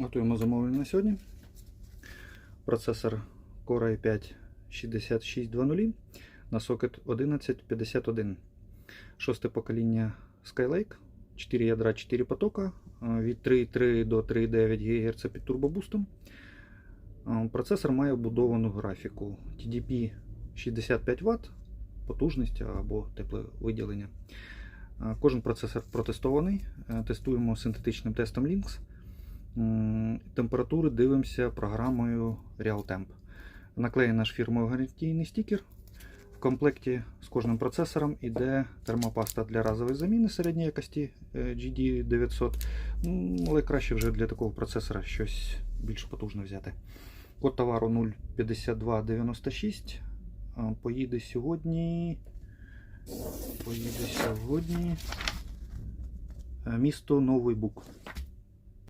Готуємо замовлення на сьогодні. Процесор Core i5 6600 на сокет 1151. Шосте покоління Skylake. 4 ядра, 4 потока. е, Від 3,3 до 3,9 ГГц під турбобустом. Е, Процесор має вбудовану графіку TDP 65 Вт, потужність або тепле виділення. Е, Кожен процесор протестований. Тестуємо синтетичним тестом Lynx. Температури дивимося програмою RealTemp. Наклеєний наш фірмовий гарантійний стікер. В комплекті з кожним процесором йде термопаста для разової заміни середньої якості е, GD900. Ну, Але краще вже для такого процесора щось більш потужне взяти. Код товару 05296. Поїде сьогодні. Поїде сьогодні. е, Місто Новий Бук.